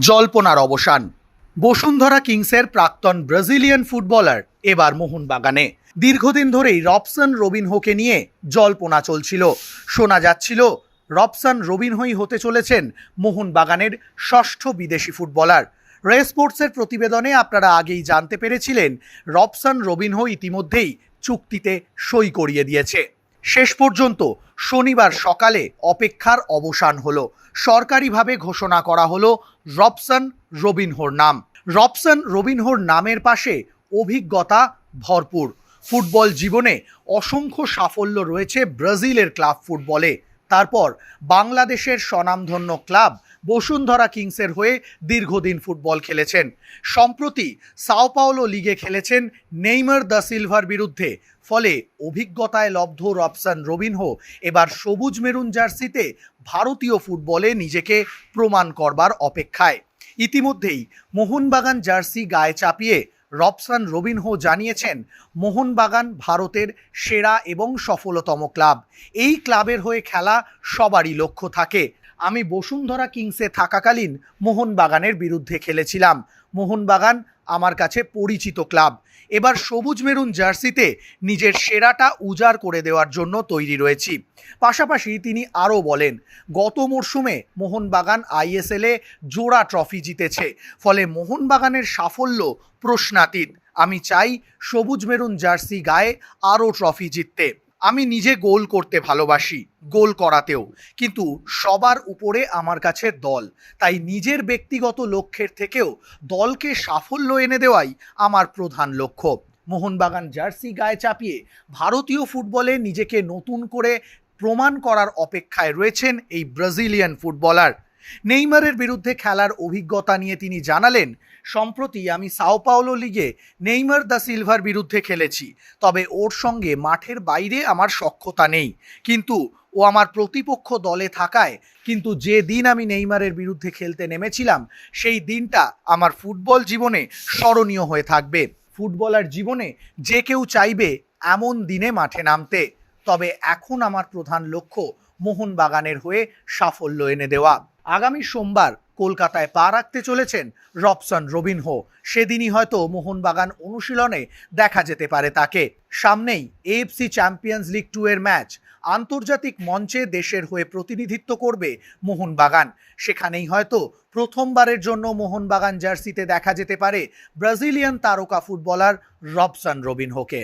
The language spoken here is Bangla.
জল্পনার অবসান। বসুন্ধরা কিংসের প্রাক্তন ব্রাজিলিয়ান ফুটবলার এবার মোহনবাগানে। দীর্ঘদিন ধরেই রবসন রবিনহোকে নিয়ে জল্পনা চলছিল। শোনা যাচ্ছিল, রবসন রবিনহোই হতে চলেছেন মোহনবাগানের ষষ্ঠ বিদেশি ফুটবলার। রে স্পোর্টসের প্রতিবেদনে আপনারা আগেই জানতে পেরেছিলেন, রবসন রবিনহো ইতিমধ্যেই চুক্তিতে সই করিয়ে দিয়েছে। শেষ পর্যন্ত শনিবার সকালে অপেক্ষার অবসান হলো। সরকারিভাবে ঘোষণা করা হলো রবসন রবিনহোর নাম। রবসন রবিনহোর নামের পাশে অভিজ্ঞতা ভরপুর। ফুটবল জীবনে অসংখ্য সাফল্য রয়েছে ব্রাজিলের ক্লাব ফুটবলে। তারপর বাংলাদেশের স্বনামধন্য ক্লাব বসুন্ধরা কিংসের হয়ে দীর্ঘদিন ফুটবল খেলেছেন। সম্প্রতি সাওপাওলো লিগে খেলেছেন নেইমার দ্য সিলভার বিরুদ্ধে। ফলে অভিজ্ঞতায় লব্ধ রবসান রবিনহো এবার সবুজ মেরুন জার্সিতে ভারতীয় ফুটবলে নিজেকে প্রমাণ করবার অপেক্ষায়। ইতিমধ্যেই মোহনবাগান জার্সি গায়ে চাপিয়ে রবসান রবিনহো জানিয়েছেন, মোহনবাগান ভারতের সেরা এবং সফলতম ক্লাব। এই ক্লাবের হয়ে খেলা সবারই লক্ষ্য থাকে। আমি বসুন্ধরা কিংসে থাকাকালীন মোহনবাগানের বিরুদ্ধে খেলেছিলাম। মোহনবাগান আমার কাছে পরিচিত ক্লাব। এবার সবুজ মেরুন জার্সিতে নিজের সেরাটা উজাড় করে দেওয়ার জন্য তৈরি রয়েছি। পাশাপাশি তিনি আরও বলেন, গত মরশুমে মোহনবাগান আইএসএলে জোড়া ট্রফি জিতেছে, ফলে মোহনবাগানের সাফল্য প্রশ্নাতীত। আমি চাই সবুজ মেরুন জার্সি গায়ে আরও ট্রফি জিততে। আমি নিজে গোল করতে ভালোবাসি, গোল করাতেও। কিন্তু সবার উপরে আমার কাছে দল। তাই নিজের ব্যক্তিগত লক্ষ্যের থেকেও দলকে সাফল্য এনে দেওয়াই আমার প্রধান লক্ষ্য। মোহনবাগান জার্সি গায়ে চাপিয়ে ভারতীয় ফুটবলে নিজেকে নতুন করে প্রমাণ করার অপেক্ষায় রয়েছেন এই ব্রাজিলিয়ান ফুটবলার। নেইমারের বিরুদ্ধে খেলার অভিজ্ঞতা নিয়ে তিনি জানালেন, সম্প্রতি আমি সাও পাওলো লিগে নেইমার দা সিলভার বিরুদ্ধে খেলেছি, তবে ওর সঙ্গে মাঠের বাইরে আমার সক্ষতা নেই। কিন্তু ও আমার প্রতিপক্ষ দলে থাকায়, কিন্তু যে দিন আমি নেইমারের বিরুদ্ধে খেলতে নেমেছিলাম, সেই দিনটা আমার ফুটবল জীবনে স্মরণীয় হয়ে থাকবে। ফুটবলার জীবনে যে কেউ চাইবে, এমন দিনে মাঠে নামতে। তবে এখন আমার প্রধান লক্ষ্য মোহনবাগানের হয়ে সাফল্য এনে দেওয়া। আগামী সোমবার কলকাতায় পা রাখতে চলেছেন রবসন রবিনহো। সেদিনই হয়তো মোহনবাগান অনুশীলনে দেখা যেতে পারে তাকে। সামনেই এএফসি চ্যাম্পিয়ন্স লিগ টু এর ম্যাচ। আন্তর্জাতিক মঞ্চে দেশের হয়ে প্রতিনিধিত্ব করবে মোহনবাগান। সেখানেই হয়তো প্রথমবারের জন্য মোহনবাগান জার্সিতে দেখা যেতে পারে ব্রাজিলিয়ান তারকা ফুটবলার রবসন রবিনহোকে।